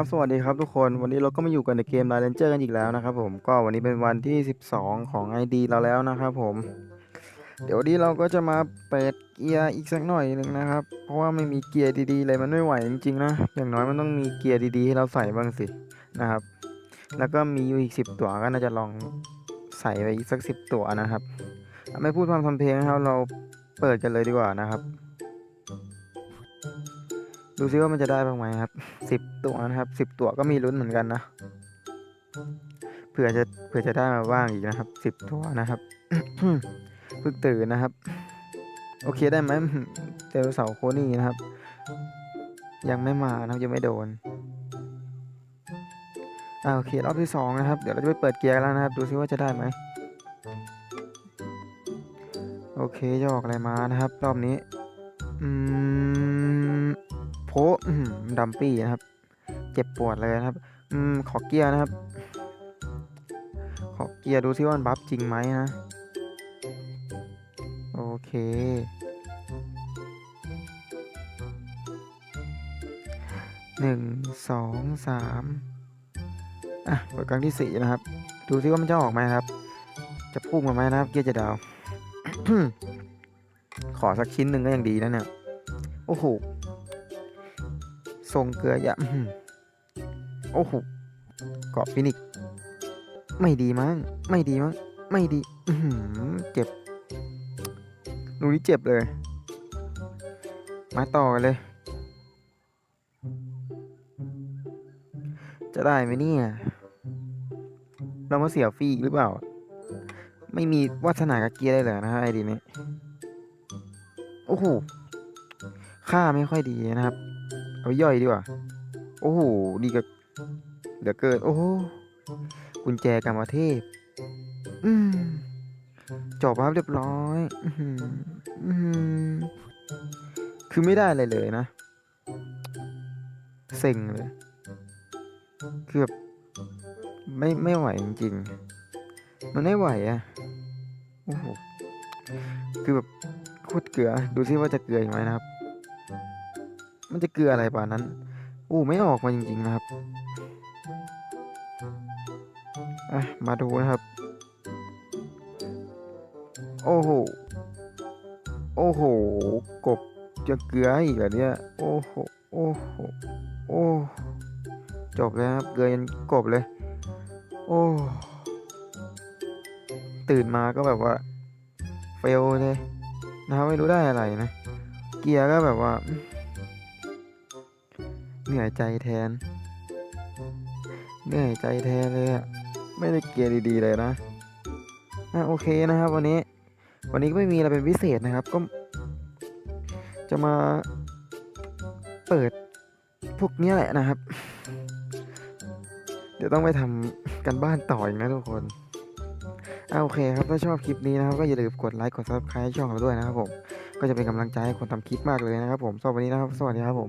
ครับ สวัสดีครับทุกคน วันนี้เราก็มาอยู่กันในเกม r า r a n g e r กันอีกแล้วนะครับผม ก็วันนี้เป็นวันที่ 12 ของ ID เราแล้วนะครับผม เดี๋ยวนี้เราก็จะมาเปิดเกียร์อีกสักหน่อยหนึ่งนะครับ เพราะว่าไม่มีเกียร์ดีๆเลยมันไม่ไหวจริงๆนะ อย่างน้อยมันต้องมีเกียร์ดีๆให้เราใส่บ้างสินะครับ แล้วก็มีอยู่อีก 10 ตัวก็น่าจะลองใส่ไปอีกสัก 10 ตัวนะครับ ไม่พูดพร่ำทำเพลงนะครับ เราเปิดกันเลยดีกว่านะครับ ดูซิว่ามันจะได้บ้างไหมครับสิบตัวนะครับสิบตัวก็มีลุ้นเหมือนกันนะเผื่อจะเผื่อจะได้มาบ้างอีกนะครับสิบตัวนะครับเพิ่งตื่นนะครับ โอเคได้ไหมเจอเสาโคนี่นะครับ ยังไม่มานะครับยังไม่โดนอ่าโอเครอบที่สองนะครับ เดี๋ยวเราจะไปเปิดเกียร์กันแล้วนะครับ ดูซิว่าจะได้ไหมโอเคจะออกอะไรมานะครับ รอบนี้ อืม อื้อหือดัมปี้นะครับ เจ็บปวดเลยนะครับ อืม ขอเกียร์นะครับ ขอเกียร์ดูซิว่ามันบัฟจริงไหมนะ โอเค หนึ่ง สอง สาม อะเปิดครั้งที่สี่นะครับ ดูซิว่ามันจะออกไหมครับ จะพุ่งมาไหมนะครับ เกียร์จะดาว ขอสักชิ้นหนึ่งก็ยังดีนะเนี่ย โอ้โห ทรงเกลือยะโอ้โหเกาะฟินิก ไม่ดีมั้ง ไม่ดีมั้ง ไม่ดีอืเจ็บลูนี้เจ็บเลย มาต่อกันเลย จะได้ไหมเนี่ย เรามาเสียฟรีหรือเปล่า ไม่มีวัฒนากับเกียร์ได้เลยนะฮะไอดีนี้ โอ้โห ค่าไม่ค่อยดีนะครับ เอาย่อยดีกว่า โอ้โหดีกับเหลือเกิน โอ้โหกุญแจกรรมเทพ อืมจบครับเรียบร้อย อือหืออือหือคือไม่ได้อะไรเลยนะ เซ็งเลย คือแบบไม่ไม่ไหวจริงๆ มันไม่ไหวอะ่ะ โอ้โห คือแบบโคตรเกลือ ดูซิว่าจะเกลืออีกไหมนะครับ มันจะเกลืออะไรป่านั้นโอ้ไม่ออกมาจริงๆนะครับอะมาดูนะครับ โอ้โห โอ้โห กบจะเกลืออีกเหรอเนี่ย โอ้โห โอ้โห โอ้ จบแล้วครับ เกลือยันกบเลย โอ้ ตื่นมาก็แบบว่า เฟลเลยนะครับไม่รู้ได้อะไรนะ เกียร์ก็แบบว่า เหนื่อยใจแทน เหนื่อยใจแทนเลยอะไม่ได้เกียร์ดีๆเลยนะอะโอเคนะครับวันนี้ วันนี้ก็ไม่มีอะไรเป็นพิเศษนะครับ ก็ จะมาเปิดพวกนี้แหละนะครับ เดี๋ยวต้องไปทำกันบ้านต่ออีกนะทุกคนอโอเคครับ ถ้าชอบคลิปนี้นะครับ ก็อย่าลืมกดไลค์ กด subscribe ช่องเราด้วยนะครับผม ก็จะเป็นกำลังใจให้คนทำคลิปมากเลยนะครับผมสำหรับวันนี้นะครับ สวัสดีครับผม